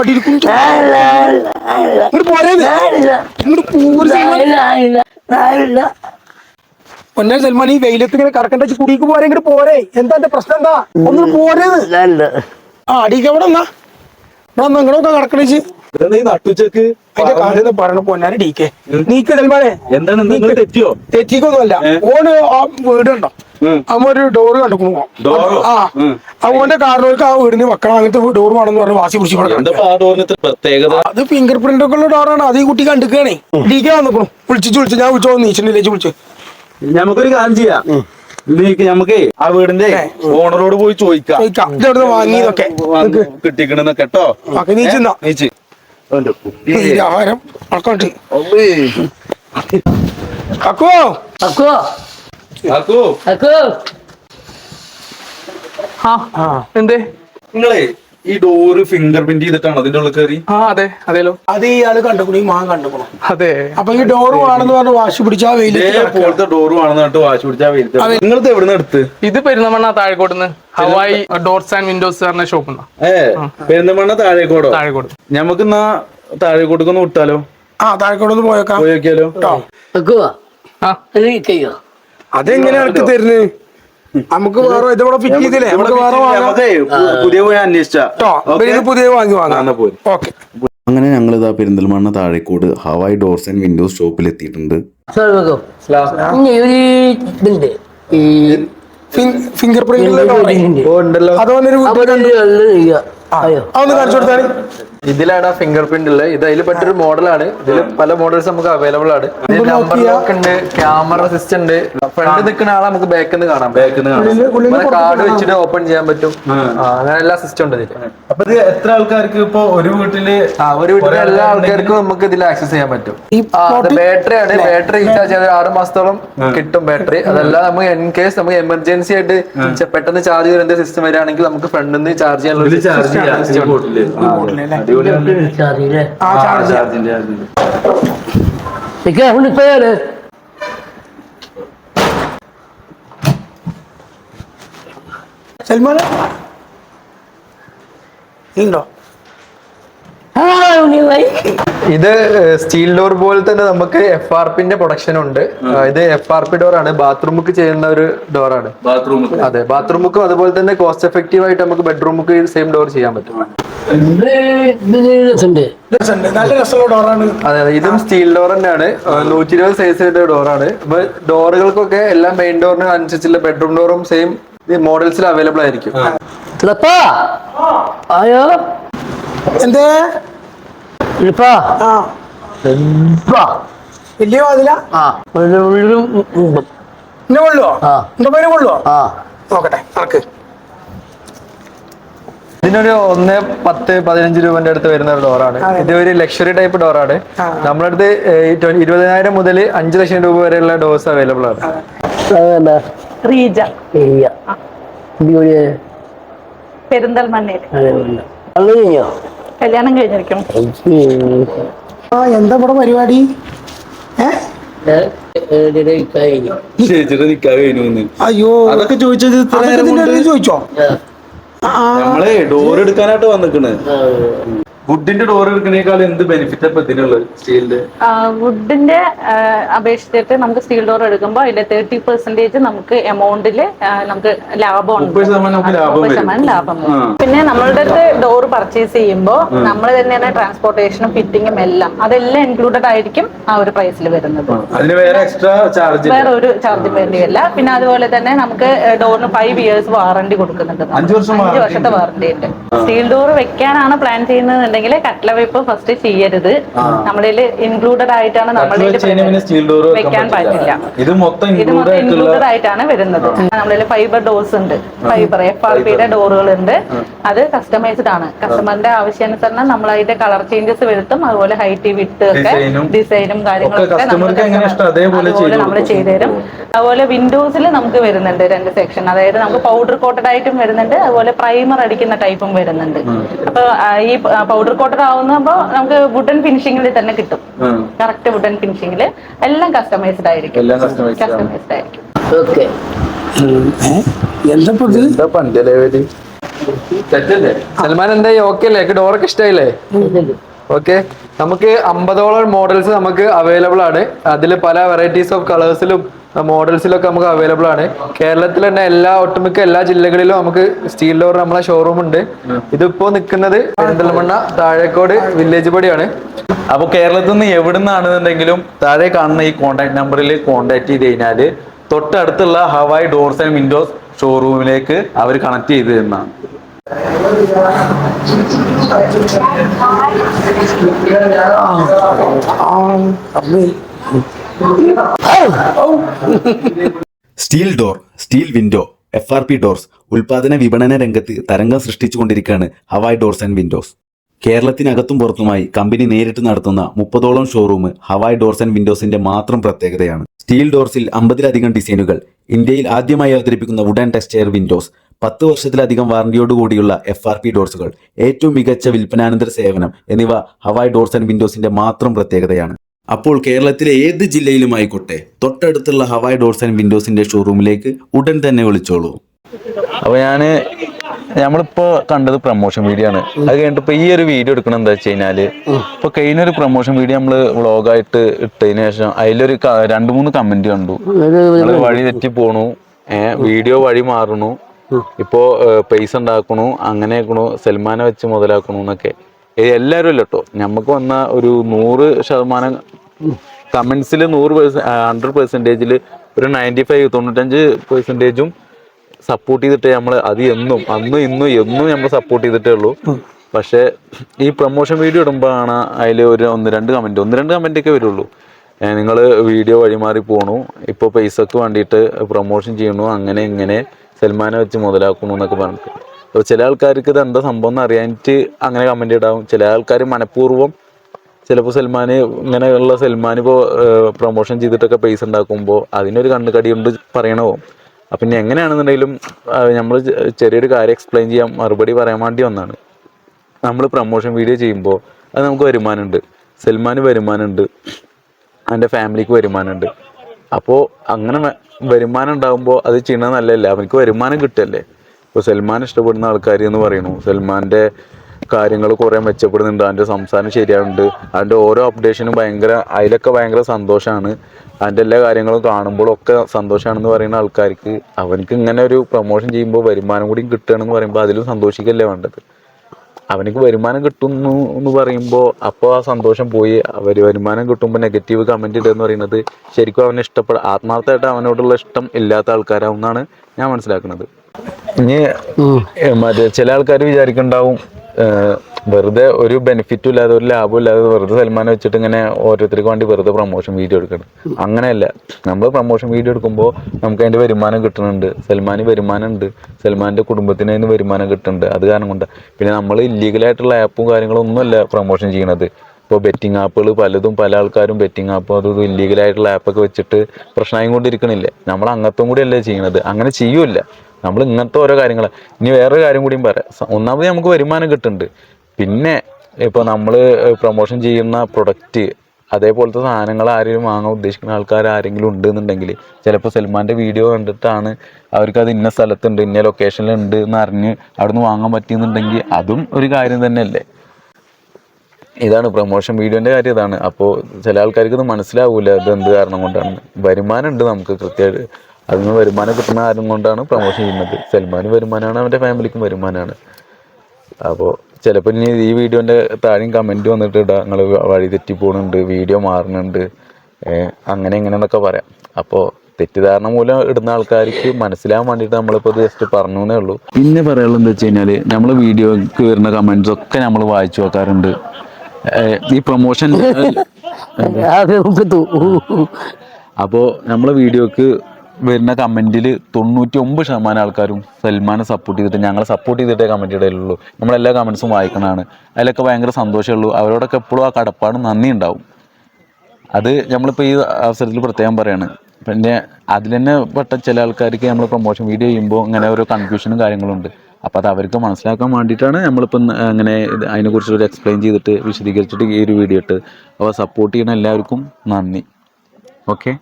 പോര്. സൽമാൻ. പൊന്നെ സൽമാൻ ഈ വെയിലത്ത് ഇങ്ങനെ കറക്കണ്ട കുടിക്ക് പോരെ ഇങ്ങോട്ട് പോരെ. എന്താ പ്രശ്നം എന്താ? ഒന്ന് പോരേന്ന്. ആ അടിക്കവിടെ എന്നാ ഇവിടെ കടക്കണിച്ച് നട്ടുച്ചക്ക് അതിന്റെ കാര്യം പറയണ പൊന്നാരി ഡീക്കെ നീക്ക് സൽമാനെ എന്താണ്? നിങ്ങൾ തെറ്റിയോ? തെറ്റിക്കൊന്നുമല്ല. ഓന് ആ വീടുണ്ടോ? ഒരു ഡോറ് കണ്ടുക്കുന്നു ആ. അവന്റെ കാറിലേക്ക് ആ വീടിന് വെക്കണം. അങ്ങനത്തെ ഡോർ വേണമെന്ന് പറഞ്ഞ് വാശി പിടിച്ച് പ്രത്യേകത? അത് ഫിംഗർ പ്രിന്റ് ഒക്കെ ഉള്ള ഡോറാണ് അത് ഈ കുട്ടി കണ്ടുക്കുകയാണേ ഡി കെ വന്നിക്കണു. വിളിച്ചു വിളിച്ചു. ഞാൻ വിളിച്ചോ നീച്ചിട്ടില്ലേ വിളിച്ചു. നമുക്കൊരു കാര്യം ചെയ്യാം. നമുക്കേ ആ വീടിന്റെ ഓണറോട് പോയി ചോദിക്കാം. വാങ്ങിയതൊക്കെ കിട്ടിക്കണെന്ന് കേട്ടോ നീച്ച് ആഹാരം ആ. എന്തേ നിങ്ങളെ ഈ ഡോറ് ഫിംഗർ പ്രിന്റ് ചെയ്തിട്ടാണ് അതിന്റെ ഉള്ളിൽ കയറി ആ അതെ അതേലോ. അത് ഇയാൾ കണ്ടുക്കണു ഈ മാൻ കണ്ടുക്കണു. അതെ. അപ്പൊ ഈ ഡോറ് വേണമെന്ന് പറഞ്ഞ് വാശി പിടിച്ചാ വെയിൽ ഇതേപോലത്തെ ഡോറ് വേണമെന്ന് പറഞ്ഞിട്ട് വാശി പിടിച്ചാ വെയിലത്തെ നിങ്ങൾ എവിടെ നിന്ന് എടുത്ത്? ഇത് പെരുന്നമണ്ണ താഴെക്കോട്ടുന്ന് ഹവായി ഡോർസ് ആൻഡ് വിൻഡോസ് പറഞ്ഞ ഷോപ്പ് ഏ പെരുന്നമണ്ണ താഴേക്കോടോ? താഴെക്കോട്. ഞമ്മക്ക് എന്നാ താഴേക്കോട്ടൊന്ന് വിട്ടാലോ? ആ താഴെക്കോട്ടൊന്ന് പോയേക്കാം. പോയേക്കാലോ? നോക്കിയാലോ അക്കോ ആ. അത് കയ്യോ അതെങ്ങനെയാ എനിക്ക് തരുന്നത് നമുക്ക് വേറെ ഇതോടെ ഫിറ്റ് ചെയ്തില്ലേ? നമുക്ക് വേറെ വാങ്ങാം. പുതിയ പോയി അന്വേഷിച്ചാ. പുതിയ വാങ്ങി വാങ്ങാം. എന്നാ ഓക്കെ. അങ്ങനെ ഞങ്ങൾ ഇതാ Perinthalmanna Thazhekode Hawai doors and windows ഷോപ്പിൽ എത്തിയിട്ടുണ്ട് ഫിംഗർ പ്രിന്റ് ഉണ്ട്. അതൊന്ന് കാണിച്ചു ഇതിലാണ് ആ ഫിംഗർ പ്രിന്റ് ഉള്ളത്. ഇത് അതിൽ പറ്റൊരു മോഡലാണ് ഇതിൽ പല മോഡൽസ് നമുക്ക് അവൈലബിൾ ആണ്. നമ്പർ ലോക്ക് ഉണ്ട് ക്യാമറ സിസ്റ്റം ഉണ്ട്. ഫ്രണ്ട് നിൽക്കുന്ന ആളെ നമുക്ക് ബാക്കിൽ നിന്ന് കാണാം. ബാക്കിൽ നിന്ന് കാർഡ് വെച്ചിട്ട് ഓപ്പൺ ചെയ്യാൻ പറ്റും. അങ്ങനെ എല്ലാ സിസ്റ്റം ഉണ്ട് ഇതിൽ അപ്പൊ ഇത് എത്ര ആൾക്കാർക്ക് ഇപ്പൊ ഒരു വീട്ടിൽ ആ ഒരു വീട്ടിലെ എല്ലാ ആൾക്കാർക്കും നമുക്ക് ഇതിൽ ആക്സസ് ചെയ്യാൻ പറ്റും. ബാറ്ററി ആണ്. ബാറ്ററി റീചാർജ് ചെയ്ത് ആറ് മാസത്തോളം കിട്ടും ബാറ്ററി അതല്ല നമുക്ക് ഇൻ കേസ് നമുക്ക് എമർജൻസി ആയിട്ട് പെട്ടെന്ന് ചാർജ് ചെയ്യുന്ന സിസ്റ്റം വരികയാണെങ്കിൽ നമുക്ക് ഫ്രണ്ടിൽ നിന്ന് ചാർജ് ചെയ്യാനുള്ള. അടിപൊളിയാണ്. ആ ആ, ചാർജ് ചാർജിന്റെ ചാർജിന്റെ. ഇക്ക ഒന്ന് പേര് സൽമാൻ ഉണ്ടോ ആ ഉണ്ണി ഭായി ഇത് സ്റ്റീൽ ഡോർ പോലെ തന്നെ നമുക്ക് എഫ് ആർ പിന്റെ പ്രൊഡക്ഷൻ ഉണ്ട്. ഇത് എഫ് ആർ പി ഡോർ ആണ്. ബാത്റൂമുക്ക് ചെയ്യുന്ന ഒരു ഡോർ ആണ്. ബാത്റൂം അതെ ബാത്റൂമുക്കും അതുപോലെ തന്നെ കോസ്റ്റ് എഫക്റ്റീവ് ആയിട്ട് നമുക്ക് ബെഡ്റൂമുക്ക് സെയിം ഡോർ ചെയ്യാൻ പറ്റും. അതെ അതെ. ഇതും സ്റ്റീൽ ഡോർ തന്നെയാണ്. നൂറ്റി ഇരുപത് സൈസിന്റെ ഡോറാണ് ആണ്. ഡോറുകൾക്കൊക്കെ എല്ലാം മെയിൻ ഡോറിന് അനുസരിച്ചുള്ള ബെഡ്റൂം ഡോറും സെയിം മോഡൽസിൽ അവൈലബിൾ ആയിരിക്കും. ഇളപ്പാ അയ്യോ എന്തേ ഇളപ്പാ ആ. ഇളപ്പാ വലിയ വാതില ആ. ഒരു ഒരു ഉം. എന്നെ കൊള്ളുവോ? ആ. എന്റെ പേര് കൊള്ളുവോ? നോക്കട്ടെ നടക്ക് ഇതിനൊരു ഒന്ന് പത്ത് പതിനഞ്ച് രൂപന്റെ അടുത്ത് വരുന്ന ഒരു ഡോറാണ്. ഇത് ഒരു ലക്ഷറി ടൈപ്പ് ഡോറാണ്. നമ്മുടെ അടുത്ത് ഇരുപതിനായിരം മുതൽ അഞ്ച് ലക്ഷം രൂപ വരെയുള്ള ഡോസ് അവൈലബിൾ ആണ്. പെരിന്തൽമണ്ണയിൽ കഴിഞ്ഞോ? കല്യാണം കഴിഞ്ഞിരിക്കണം. ആ എന്താ ഇവിടെ പരിപാടി? ചേച്ചിയുടെ കഴിഞ്ഞു. അയ്യോ അതൊക്കെ ചോദിച്ചത് ചോദിച്ചോ? നമ്മളെ ഡോർ എടുക്കാനായിട്ട് വന്നിക്കണ്. വുഡിന്റെ ഡോർ എടുക്കുന്നേക്കാൾ എന്ത് ബെനിഫിറ്റ് അപ്പൊ ഇതിനുള്ളത്? സ്റ്റീലിന്റെ വുഡിന്റെ അപേക്ഷിച്ചിട്ട് നമുക്ക് സ്റ്റീൽ ഡോർ എടുക്കുമ്പോൾ അതിന്റെ തേർട്ടി പെർസെന്റേജ് നമുക്ക് എമൗണ്ടിൽ നമുക്ക് നമുക്ക് ലാഭം പിന്നെ നമ്മളുടെ അടുത്ത് ഡോർ പർച്ചേസ് ചെയ്യുമ്പോൾ നമ്മൾ തന്നെയാണ് ട്രാൻസ്പോർട്ടേഷനും ഫിറ്റിങ്ങും എല്ലാം. അതെല്ലാം ഇൻക്ലൂഡഡ് ആയിരിക്കും ആ ഒരു പ്രൈസിൽ വരുന്നത്. വേറെ എക്സ്ട്രാ ചാർജ് വേറെ ഒരു ചാർജ് വേണ്ടിയല്ല. പിന്നെ അതുപോലെ തന്നെ നമുക്ക് ഡോറിന് ഫൈവ് ഇയേഴ്സ് വാറണ്ടി കൊടുക്കുന്നുണ്ട്. അഞ്ചു അഞ്ച് വർഷം വർഷത്തെ വാറണ്ടി ഉണ്ട്. സ്റ്റീൽ ഡോർ വെക്കാനാണ് പ്ലാൻ ചെയ്യുന്നതെന്നുണ്ടെങ്കിൽ കട്ട്ല വെപ്പ് ഫസ്റ്റ് ചെയ്യരുത്. നമ്മളിൽ ഇൻക്ലൂഡഡ് ആയിട്ടാണ് നമ്മളിൽ വെക്കാൻ പറ്റില്ല. ഇത് മൊത്തം ഇൻക്ലൂഡഡ് ആയിട്ടാണ് വരുന്നത്. നമ്മളിൽ ഫൈബർ ഡോസ് ഉണ്ട്. ഫൈബർ എഫ് ആർ പിയുടെ ഡോറുകൾ ഉണ്ട് അത് കസ്റ്റമൈസ്ഡ് ആണ്. കസ്റ്റമറിന്റെ ആവശ്യാനുസരണം നമ്മൾ അതിന്റെ കളർ ചേഞ്ചസ് വരുത്തും. അതുപോലെ ഹൈറ്റ് വിട്ട് ഒക്കെ ഡിസൈനും കാര്യങ്ങളും കാര്യങ്ങളൊക്കെ അതേപോലെ നമ്മൾ ചെയ്തു തരും അതുപോലെ വിൻഡോസിൽ നമുക്ക് വരുന്നുണ്ട് രണ്ട് സെക്ഷൻ അതായത് നമുക്ക് പൗഡർ കോട്ടഡ് ആയിട്ടും വരുന്നുണ്ട്. അതുപോലെ പ്രൈമർ അടിക്കുന്ന ടൈപ്പും വരുന്നുണ്ട്. അപ്പൊ ഈ പൗഡർ കോട്ടഡ് ആവുന്നപ്പോ നമുക്ക് വുഡൻ ഫിനിഷിംഗിൽ തന്നെ കിട്ടും. കറക്റ്റ് വുഡൻ ഫിനിഷിംഗിൽ എല്ലാം കസ്റ്റമൈസ്ഡ് ആയിരിക്കും. എല്ലാം കസ്റ്റമൈസ്ഡ് ആയിരിക്കും. ഓക്കെ സൽമാൻ എന്തായി ഓക്കെ അല്ലേ? ഡോറൊക്കെ ഇഷ്ടായില്ലേ? ഓക്കെ നമുക്ക് അമ്പതോളം മോഡൽസ് നമുക്ക് അവൈലബിൾ ആണ്. അതിൽ പല വെറൈറ്റീസ് ഓഫ് കളേഴ്സിലും മോഡൽസിലൊക്കെ നമുക്ക് അവൈലബിൾ ആണ് കേരളത്തിൽ തന്നെ എല്ലാ ഒട്ടുമിക്ക എല്ലാ ജില്ലകളിലും നമുക്ക് സ്റ്റീൽ ഡോർ നമ്മളെ ഷോറൂം ഉണ്ട് ഇതിപ്പോ നിൽക്കുന്നത് പെരിന്തൽമണ്ണ താഴേക്കോട് വില്ലേജ് പടിയാണ് അപ്പൊ കേരളത്തിൽ നിന്ന് എവിടുന്നാണെന്നുണ്ടെങ്കിലും താഴെ കാണുന്ന ഈ കോൺടാക്ട് നമ്പറിൽ കോൺടാക്ട് ചെയ്ത് കഴിഞ്ഞാൽ തൊട്ടടുത്തുള്ള ഹവായ് ഡോർസ് ആൻഡ് വിൻഡോസ് ഷോറൂമിലേക്ക് അവർ കണക്ട് ചെയ്ത് തരുന്നതാണ് steel door steel window F R P doors ഉൽപാദന വിപണന രംഗത്ത് തരംഗം സൃഷ്ടിച്ചുകൊണ്ടിരിക്കുകയാണ് ഹവായ് ഡോർസ് ആൻഡ് വിൻഡോസ് കേരളത്തിനകത്തും പുറത്തുമായി കമ്പനി നേരിട്ട് നടത്തുന്ന മുപ്പതോളം ഷോറൂം ഹവായ് ഡോർസ് ആൻഡ് വിൻഡോസിന്റെ മാത്രം പ്രത്യേകതയാണ്. സ്റ്റീൽ ഡോർസിൽ അമ്പതിലധികം ഡിസൈനുകൾ ഇന്ത്യയിൽ ആദ്യമായി അവതരിപ്പിക്കുന്ന വുഡൻ ടെക്സ്റ്റൈർ വിൻഡോസ് പത്ത് വർഷത്തിലധികം വാറണ്ടിയോടുകൂടിയുള്ള എഫ് ആർ പി ഡോർസുകൾ ഏറ്റവും മികച്ച വിൽപ്പനാനന്തര സേവനം എന്നിവ ഹവായ് ഡോർസ് ആൻഡ് വിൻഡോസിന്റെ മാത്രം പ്രത്യേകതയാണ്. അപ്പോൾ കേരളത്തിലെ ഏത് ജില്ലയിലുമായിക്കോട്ടെ? തൊട്ടടുത്തുള്ള ഹവായ് ഡോർസ് ആൻഡ് വിൻഡോസിന്റെ ഷോറൂമിലേക്ക് ഉടൻ തന്നെ വിളിച്ചോളൂ. അപ്പൊ ഞാൻ നമ്മളിപ്പോ കണ്ടത് പ്രൊമോഷൻ വീഡിയോ ആണ്. അത് കഴിഞ്ഞിട്ട് ഇപ്പൊ ഈ ഒരു വീഡിയോ എടുക്കണം എന്താ വെച്ച് കഴിഞ്ഞാൽ ഇപ്പൊ കഴിഞ്ഞ ഒരു പ്രൊമോഷൻ വീഡിയോ നമ്മൾ വ്ളോഗായിട്ട് ഇട്ടതിന് ശേഷം അതിലൊരു രണ്ടു മൂന്ന് കമന്റ് കണ്ടു. വഴി തെറ്റി പോണു. വീഡിയോ വഴി മാറണു. ഇപ്പോ പൈസ ഉണ്ടാക്കണു അങ്ങനെ ആക്കണു സൽമാനെ വെച്ച് മുതലാക്കണു എന്നൊക്കെ. എല്ലാവരും കേട്ടോ നമുക്ക് വന്ന ഒരു നൂറ് ശതമാനം കമൻസിൽ നൂറ് പേഴ്സ ഹൺഡ്രഡ് പെർസെന്റേജിൽ ഒരു നയന്റി ഫൈവ് തൊണ്ണൂറ്റഞ്ച് പെർസെന്റേജും സപ്പോർട്ട് ചെയ്തിട്ട് നമ്മൾ അത് എന്നും അന്നും ഇന്നും എന്നും നമ്മൾ സപ്പോർട്ട് ചെയ്തിട്ടേ ഉള്ളൂ. പക്ഷേ ഈ പ്രൊമോഷൻ വീഡിയോ ഇടുമ്പോഴാണ് അതിൽ ഒരു ഒന്ന് രണ്ട് കമന്റ് ഒന്ന് രണ്ട് കമന്റ് ഒക്കെ വരുള്ളൂ. നിങ്ങൾ വീഡിയോ വഴിമാറി പോണു. ഇപ്പോൾ പൈസക്ക് വേണ്ടിയിട്ട് പ്രൊമോഷൻ ചെയ്യണു. അങ്ങനെ ഇങ്ങനെ സൽമാനെ വെച്ച് മുതലാക്കണു എന്നൊക്കെ പറഞ്ഞിട്ട്. അപ്പോൾ ചില ആൾക്കാർക്ക് ഇത് എന്താ സംഭവം എന്ന് അറിയാനിട്ട് അങ്ങനെ കമന്റ് ഇടാവും. ചില ആൾക്കാർ മനഃപൂർവം ചിലപ്പോൾ സൽമാൻ ഇങ്ങനെയുള്ള സൽമാൻ ഇപ്പോൾ പ്രൊമോഷൻ ചെയ്തിട്ടൊക്കെ പൈസ ഉണ്ടാക്കുമ്പോൾ അതിനൊരു കണ്ണുകടി കൊണ്ട് പറയണവും? അപ്പം ഇനി എങ്ങനെയാണെന്നുണ്ടെങ്കിലും നമ്മൾ ചെറിയൊരു കാര്യം എക്സ്പ്ലെയിൻ ചെയ്യാൻ മറുപടി പറയാൻ വേണ്ടി വന്നാണ്. നമ്മൾ പ്രൊമോഷൻ വീഡിയോ ചെയ്യുമ്പോൾ അത് നമുക്ക് വരുമാനമുണ്ട്. സൽമാന് വരുമാനമുണ്ട്. അവന്റെ ഫാമിലിക്ക് വരുമാനമുണ്ട്. അപ്പോൾ അങ്ങനെ വരുമാനം ഉണ്ടാകുമ്പോൾ അത് ചെയ്യണത് നല്ലതല്ലേ? അവർക്ക് വരുമാനം കിട്ടല്ലേ ഇപ്പോൾ സൽമാൻ ഇഷ്ടപ്പെടുന്ന ആൾക്കാർ എന്ന് പറയുന്നു. സൽമാന്റെ കാര്യങ്ങൾ കുറേ മെച്ചപ്പെടുന്നുണ്ട്. അതിന്റെ സംസാരം ശരിയാവുന്നുണ്ട്. അതിന്റെ ഓരോ അപ്ഡേഷനും ഭയങ്കര അതിലൊക്കെ ഭയങ്കര സന്തോഷമാണ് അതിന്റെ എല്ലാ കാര്യങ്ങളും കാണുമ്പോഴൊക്കെ സന്തോഷമാണെന്ന് പറയുന്ന ആൾക്കാർക്ക് അവനക്ക് ഇങ്ങനെ ഒരു പ്രൊമോഷൻ ചെയ്യുമ്പോൾ വരുമാനം കൂടി കിട്ടുകയാണെന്ന് പറയുമ്പോൾ അതിലും സന്തോഷിക്കല്ലേ വേണ്ടത്? അവനക്ക് വരുമാനം കിട്ടുന്നു എന്ന് പറയുമ്പോൾ അപ്പോൾ ആ സന്തോഷം പോയി. അവർ വരുമാനം കിട്ടുമ്പോൾ നെഗറ്റീവ് കമന്റ് ഇടുക എന്ന് പറയുന്നത് ശരിക്കും അവനെ ഇഷ്ടപ്പെട ആത്മാർത്ഥമായിട്ട് അവനോടുള്ള ഇഷ്ടം ഇല്ലാത്ത ആൾക്കാരാവുന്നാണ് ഞാൻ മനസ്സിലാക്കുന്നത്. ഇനി മറ്റേ ചില ആൾക്കാർ വിചാരിക്കുന്നുണ്ടാവും വെറുതെ ഒരു ബെനിഫിറ്റും ഇല്ലാതെ ഒരു ലാഭം ഇല്ലാതെ വെറുതെ സൽമാനെ വെച്ചിട്ട് ഇങ്ങനെ ഓരോരുത്തർക്ക് വേണ്ടി വെറുതെ പ്രൊമോഷൻ വീഡിയോ എടുക്കണം. അങ്ങനെയല്ല. നമ്മൾ പ്രൊമോഷൻ വീഡിയോ എടുക്കുമ്പോൾ നമുക്ക് അതിന്റെ വരുമാനം കിട്ടുന്നുണ്ട്. സൽമാന് വരുമാനം ഉണ്ട് സൽമാന്റെ കുടുംബത്തിന് അതിന് വരുമാനം കിട്ടുന്നുണ്ട്. അത് കാരണം കൊണ്ട്. പിന്നെ നമ്മൾ ഇല്ലീഗലായിട്ടുള്ള ആപ്പും കാര്യങ്ങളും ഒന്നുമല്ല പ്രൊമോഷൻ ചെയ്യണത്. ഇപ്പോൾ ബെറ്റിംഗ് ആപ്പുകൾ പലതും പല ആൾക്കാരും ബെറ്റിംഗ് ആപ്പും അതും ഇല്ലീഗലായിട്ടുള്ള ആപ്പൊക്കെ വെച്ചിട്ട് പ്രശ്നമായും കൊണ്ടിരിക്കണില്ലേ നമ്മൾ അംഗത്വം കൂടി അല്ലേ ചെയ്യണത്. അങ്ങനെ ചെയ്യൂല നമ്മൾ ഇങ്ങനത്തെ ഓരോ കാര്യങ്ങൾ ഇനി വേറൊരു കാര്യം കൂടിയും പറയാം. ഒന്നാമത് നമുക്ക് വരുമാനം കിട്ടുന്നുണ്ട്. പിന്നെ ഇപ്പോൾ നമ്മൾ പ്രൊമോഷൻ ചെയ്യുന്ന പ്രൊഡക്റ്റ് അതേപോലത്തെ സാധനങ്ങൾ ആരെങ്കിലും വാങ്ങാൻ ഉദ്ദേശിക്കുന്ന ആൾക്കാർ ആരെങ്കിലും ഉണ്ടെന്നുണ്ടെങ്കിൽ ചിലപ്പോൾ സൽമാന്റെ വീഡിയോ കണ്ടിട്ടാണ് അവർക്ക് ഇന്ന സ്ഥലത്തുണ്ട് ഇന്ന ലൊക്കേഷനിലുണ്ട് എന്ന് അറിഞ്ഞ് അവിടുന്ന് വാങ്ങാൻ പറ്റിയെന്നുണ്ടെങ്കിൽ അതും ഒരു കാര്യം തന്നെയല്ലേ? ഇതാണ് പ്രൊമോഷൻ വീഡിയോന്റെ കാര്യം ഇതാണ്. അപ്പോൾ ചില ആൾക്കാർക്ക് ഇത് മനസ്സിലാവൂല. ഇത് എന്ത് കാരണം കൊണ്ടാണ് വരുമാനം ഉണ്ട് നമുക്ക് കൃത്യമായിട്ട് അതിൽ നിന്ന് വരുമാനം കിട്ടുന്ന കാരണം കൊണ്ടാണ് പ്രൊമോഷൻ ചെയ്യുന്നത്. സൽമാന് വരുമാനമാണ് അവന്റെ ഫാമിലിക്കും വരുമാനമാണ് അപ്പോൾ ചിലപ്പോൾ ഇനി ഈ വീഡിയോന്റെ താഴെയും കമന്റ് വന്നിട്ട് ഇടാം നിങ്ങൾ വഴി തെറ്റി പോകുന്നുണ്ട് വീഡിയോ മാറുന്നുണ്ട് അങ്ങനെ ഇങ്ങനെ എന്നൊക്കെ പറയാം. അപ്പോൾ തെറ്റിദ്ധാരണ മൂലം ഇടുന്ന ആൾക്കാർക്ക് മനസ്സിലാവാൻ വേണ്ടിയിട്ട് നമ്മളിപ്പോൾ ജസ്റ്റ് പറഞ്ഞു എന്നേ ഉള്ളൂ. പിന്നെ പറയാനുള്ളത് എന്താ വെച്ച് കഴിഞ്ഞാൽ നമ്മൾ വീഡിയോക്ക് വരുന്ന കമന്റ്സ് ഒക്കെ നമ്മൾ വായിച്ചു നോക്കാറുണ്ട്. ഈ പ്രൊമോഷൻ അപ്പോൾ നമ്മളെ വീഡിയോക്ക് വരുന്ന കമന്റിൽ തൊണ്ണൂറ്റി ഒമ്പത് ശതമാനം ആൾക്കാരും സൽമാനെ സപ്പോർട്ട് ചെയ്തിട്ട് ഞങ്ങളെ സപ്പോർട്ട് ചെയ്തിട്ടേ കമന്റ് ഇടയിലുള്ളൂ നമ്മളെല്ലാ കമൻസും വായിക്കണതാണ്. അതിലൊക്കെ ഭയങ്കര സന്തോഷമുള്ളൂ. അവരോടൊക്കെ എപ്പോഴും ആ കടപ്പാട് നന്ദി ഉണ്ടാവും അത് നമ്മളിപ്പോൾ ഈ അവസരത്തിൽ പ്രത്യേകം പറയാണ്. പിന്നെ അതിൽ തന്നെ പെട്ട ചില ആൾക്കാർക്ക് നമ്മൾ പ്രൊമോഷൻ വീഡിയോ ചെയ്യുമ്പോൾ ഇങ്ങനെ ഓരോ കൺഫ്യൂഷനും കാര്യങ്ങളുണ്ട്. അപ്പോൾ അത് അവർക്ക് മനസ്സിലാക്കാൻ വേണ്ടിയിട്ടാണ് നമ്മളിപ്പോൾ അങ്ങനെ അതിനെക്കുറിച്ച് ഒരു എക്സ്പ്ലെയിൻ ചെയ്തിട്ട് വിശദീകരിച്ചിട്ട് ഈ ഒരു വീഡിയോ ഇട്ട്. അപ്പോൾ സപ്പോർട്ട് ചെയ്യുന്ന എല്ലാവർക്കും നന്ദി. ഓക്കെ